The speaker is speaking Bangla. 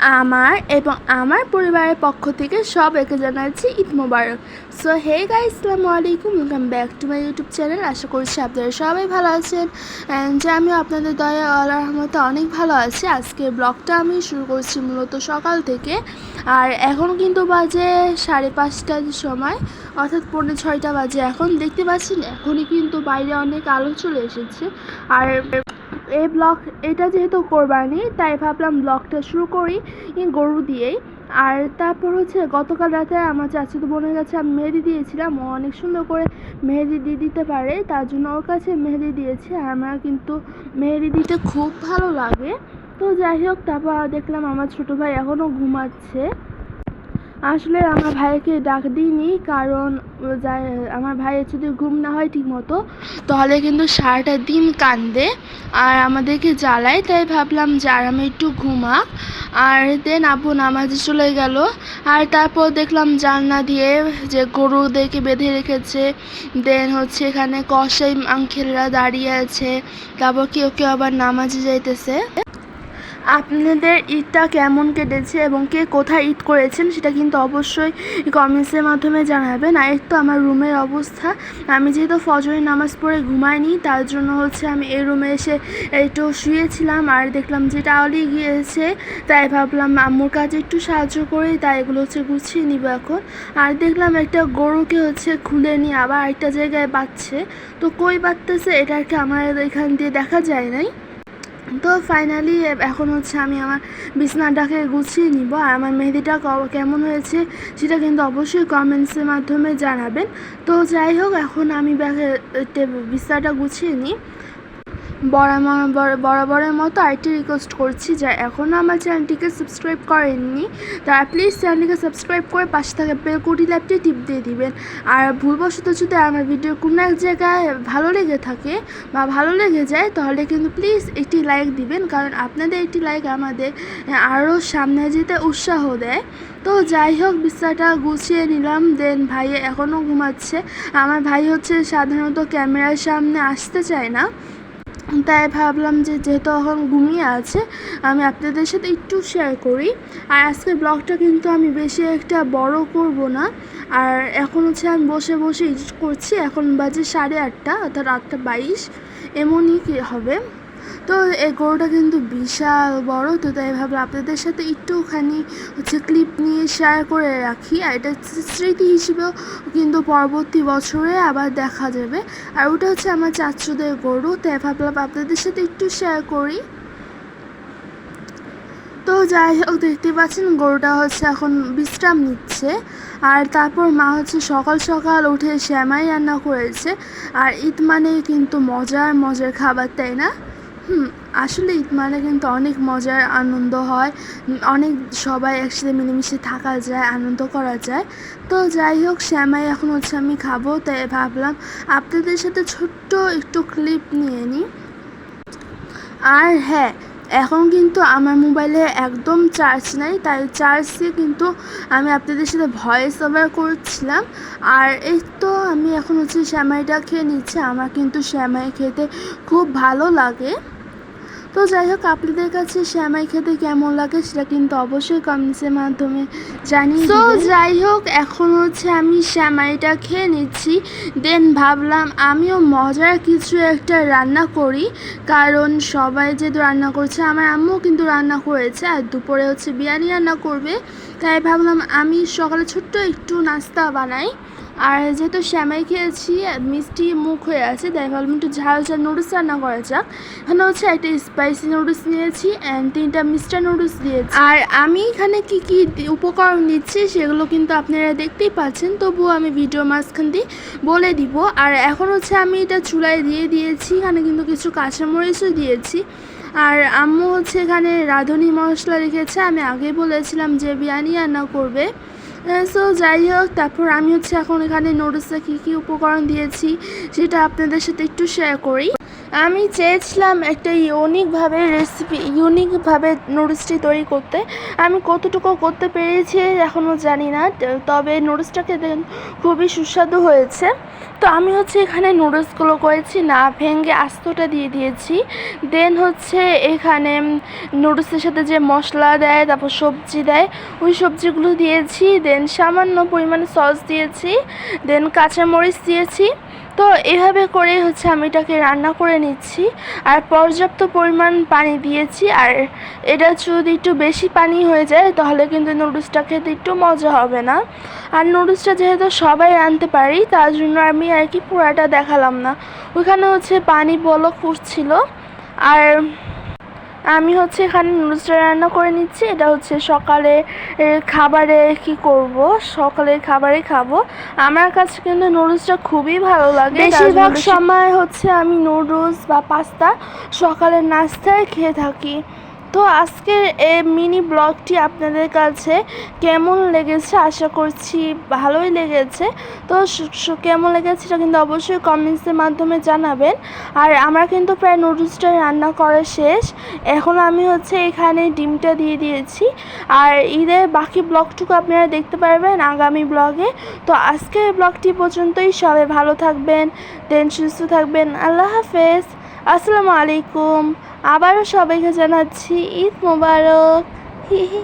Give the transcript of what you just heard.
আমার এবং আমার পরিবারের পক্ষ থেকে সবাইকে জানাচ্ছি ঈদ মোবারক। সো হে গাই আসসালামু আলাইকুম। Welcome back to my YouTube channel আশা করছি আপনারা সবাই ভালো আছেন। যে আমি আপনাদের দয়া আল্লাহর রহমতে অনেক ভালো আছি। আজকে ব্লগটা আমি শুরু করছি মূলত সকাল থেকে। আর এখন কিন্তু বাজে সাড়ে পাঁচটার সময়। অর্থাৎ পৌনে ছয়টা বাজে এখন। দেখতে পাচ্ছেন, এখনই কিন্তু বাইরে অনেক আলো চলে এসেছে। আর এই ব্লগ, এটা যেহেতু কোরবানি, তাই ভাবলাম ব্লগটা শুরু করি গরু দিয়েই। আর তারপর হচ্ছে গতকাল রাতে আমার চাচাতো বোনের কাছে আমি মেহেদি দিয়েছিলাম, ও অনেক সুন্দর করে মেহেদি দিয়ে দিতে পারে, তার জন্য ওর কাছে মেহেদি দিয়েছে, আমার কিন্তু মেহেদি দিতে খুব ভালো লাগে। তো যাই হোক, তারপর দেখলাম আমার ছোটো ভাই এখনও ঘুমাচ্ছে। আসলে আমার ভাইকে ডাক দিইনি, কারণ আমার ভাইয়ের যদি ঘুম না হয় ঠিক মতো তাহলে কিন্তু সারাটা দিন কান্দে আর আমাদেরকে জ্বালায়। তাই ভাবলাম যে আরামে একটু ঘুমাক। আর দেন আব্বু নামাজে চলে গেল। আর তারপর দেখলাম জানলা দিয়ে যে গরুদেরকে বেঁধে রেখেছে। দেন হচ্ছে এখানে কসাই আঙ্কেলরা দাঁড়িয়ে আছে। তারপর কেউ কেউ আবার নামাজে যাইতেছে। আপনাদের ঈদটা কেমন কেটেছে এবং কে কোথায় ঈদ করেছেন সেটা কিন্তু অবশ্যই কমেন্টসের মাধ্যমে জানাবেন। আর তো আমার রুমের অবস্থা। আমি যেহেতু ফজরের নামাজ পড়ে ঘুমাইনি, তার জন্য হচ্ছে আমি এই রুমে এসে একটু শুয়েছিলাম আর দেখলাম যে টাওয়ালি গিয়েছে, তাই ভাবলাম আম্মুর কাছে একটু সাহায্য করি, তাই এগুলো হচ্ছে গুছিয়ে নিব এখন। আর দেখলাম একটা গরুকে হচ্ছে খুলে নিয়ে আবার একটা জায়গায় বাঁধছে। তো কই বাঁধতেছে? এটাকে আমার এখান দিয়ে দেখা যায় নাই। তো ফাইনালি এখন হচ্ছে আমি আমার বিছনাটাকে গুছিয়ে নিব। আর আমার মেহেদিটা কেমন হয়েছে সেটা কিন্তু অবশ্যই কমেন্টসের মাধ্যমে জানাবেন। তো যাই হোক, এখন আমি বিছনাটা গুছিয়ে নিই। বরাবরের মতো আরেকটি রিকোয়েস্ট করছি যে এখনও আমার চ্যানেলটিকে সাবস্ক্রাইব করেননি তারা প্লিজ চ্যানেলটিকে সাবস্ক্রাইব করে পাশে থাকা বেল কুটি ল্যাপটি টিপ দিয়ে দিবেন। আর ভুলবশত যদি আমার ভিডিও কোনো এক জায়গায় ভালো লেগে থাকে বা ভালো লেগে যায়, তাহলে কিন্তু প্লিজ একটি লাইক দিবেন, কারণ আপনাদের একটি লাইক আমাদের আরও সামনে যেতে উৎসাহ দেয়। তো যাই হোক বিছানাটা গুছিয়ে নিলাম দেন ভাই এখনও ঘুমাচ্ছে। আমার ভাই হচ্ছে সাধারণত ক্যামেরার সামনে আসতে চায় না। তাই ভাবলাম যে যেহেতু এখন ঘুমিয়ে আছে, আমি আপনাদের সাথে একটু শেয়ার করি। আর আজকের ব্লগটা কিন্তু আমি বেশি একটা বড় করব না। আর এখন হচ্ছে আমি বসে বসে এডিট করছি, এখন বাজে সাড়ে আটটা, অর্থাৎ আটটা বাইশ। এমনই কি হবে। তো এই গরুটা কিন্তু বিশাল বড়, তো তাই ভাবলাম আপনাদের সাথে একটুখানি হচ্ছে ক্লিপ নিয়ে শেয়ার করে রাখি। আর এটা স্মৃতি হিসেবেও কিন্তু পরবর্তী বছরে আবার দেখা যাবে। আর ওটা হচ্ছে আমার চাচুদের গরু, তাই ভাবলাম আপনাদের সাথে একটু শেয়ার করি। তো যাই হোক, দেখতে পাচ্ছেন গরুটা হচ্ছে এখন বিশ্রাম নিচ্ছে। আর তারপর মা হচ্ছে সকাল সকাল উঠে শ্যামাই রান্না করেছে। আর ঈদ মানে কিন্তু মজার মজার খাবার, তাই না? হুম, আসলে ঈদ মানে কিন্তু অনেক মজার আনন্দ হয়। অনেক সবাই একসাথে মিলেমিশে থাকা যায়, আনন্দ করা যায়। তো যাই হোক, শ্যামাই এখন হচ্ছে আমি খাব, তাই ভাবলাম আপনাদের সাথে ছোট্ট একটু ক্লিপ নিয়ে নিই আর হ্যাঁ এখন কিন্তু আমার মোবাইলে একদম চার্জ নাই, তাই চার্জ দিয়ে কিন্তু আমি আপনাদের সাথে ভয়েস ওভার করছিলাম। আর এই তো আমি এখন হচ্ছে শ্যামাইটা খেয়ে নিচ্ছি, আমার কিন্তু শ্যামাই খেতে খুব ভালো লাগে। তো যাই হোক আপনাদের কাছে শ্যামাই খেতে কেমন লাগে সেটা কিন্তু অবশ্যই কমেন্টসের মাধ্যমে জানিয়ে তো যাই হোক এখন হচ্ছে আমি শ্যামাইটা খেয়ে নিচ্ছি। দেন ভাবলাম আমিও মজার কিছু একটা রান্না করি। কারণ সবাই যেহেতু রান্না করছে আমার আম্মুও কিন্তু রান্না করেছে আর দুপুরে হচ্ছে বিরিয়ানি রান্না করবে। তাই ভাবলাম আমি সকালে ছোট্ট একটু নাস্তা বানাই। আর যেহেতু শ্যামাই খেয়েছি মিষ্টি মুখ হয়ে আছে, তাই ভাবলাম একটু ঝাল ঝাল নুডলস রান্না করা যাক। এখানে হচ্ছে একটা স্পাইসি নুডলস নিয়েছি অ্যান্ড তিনটা মিস্টার নুডলস দিয়েছি। আর আমি এখানে কি কি উপকরণ দিচ্ছি সেগুলো কিন্তু আপনারা দেখতেই পাচ্ছেন, তবুও আমি ভিডিও মাঝখান দিয়ে বলে দিব। আর এখন হচ্ছে আমি এটা চুলায় দিয়ে দিয়েছি, এখানে কিন্তু কিছু কাঁচামরিচও দিয়েছি। আর আম্মু হচ্ছে এখানে রাঁধুনি মশলা রেখেছে, আমি আগে বলেছিলাম যে বিরিয়ানি রান্না করবে। সো যাই হোক, তারপর আমি হচ্ছে এখন এখানে নোটিসে কী কী উপকরণ দিয়েছি, সেটা আপনাদের সাথে একটু শেয়ার করি। আমি চেয়েছিলাম একটা ইউনিকভাবে রেসিপি ইউনিকভাবে নুডলসটি তৈরি করতে। আমি কতটুকু করতে পেরেছি এখনও জানি না, তবে নুডলসটাকে খেতে খুবই সুস্বাদু হয়েছে। তো আমি হচ্ছে এখানে নুডলসগুলো করেছি, না ভেঙে আস্তটা দিয়ে দিয়েছি। দেন হচ্ছে এখানে নুডলসের সাথে যে মশলা দেয়, তারপর সবজি দেয়, ওই সবজিগুলো দিয়েছি। দেন সামান্য পরিমাণে সস দিয়েছি। দেন কাঁচামরিচ দিয়েছি। তো এভাবে করে হচ্ছে আমি এটাকে রান্না করে নিচ্ছি। আর পর্যাপ্ত পরিমাণ পানি দিয়েছি। আর এটা যদি একটু বেশি পানি হয়ে যায়, তাহলে কিন্তু নুডলসটা খেতে একটু মজা হবে না। আর নুডলসটা যেহেতু সবাই আনতে পারি, তার জন্য আমি আর কি পুরাটা দেখালাম না। ওখানে হচ্ছে পানি বলক ফুটছিল। আর আমি হচ্ছে এখানে নুডলসটা রান্না করে নিচ্ছি। এটা হচ্ছে সকালে খাবারে কি করব? সকালের খাবারে খাব। আমার কাছে কিন্তু নুডলসটা খুবই ভালো লাগে। বেশিরভাগ সময় হচ্ছে আমি নুডলস বা পাস্তা সকালের নাস্তায় খেয়ে থাকি। তো আজকের এই মিনি ব্লগটি আপনাদের কাছে কেমন লেগেছে? আশা করছি ভালোই লেগেছে। তো কেমন লেগেছে সেটা কিন্তু অবশ্যই কমেন্টসের মাধ্যমে জানাবেন। আর আমার কিন্তু প্রায় নুডলসটা রান্না করা শেষ। এখন আমি হচ্ছে এখানে ডিমটা দিয়ে দিয়েছি। আর ঈদের বাকি ব্লগটুকু আপনারা দেখতে পারবেন আগামী ব্লগে। তো আজকের ব্লগটি পর্যন্তই। সবাই ভালো থাকবেন দেন সুস্থ থাকবেন। আল্লাহ হাফেজ। আসসালামু আলাইকুম। আবারও সবাইকে জানাচ্ছি ঈদ মোবারক। হি হি।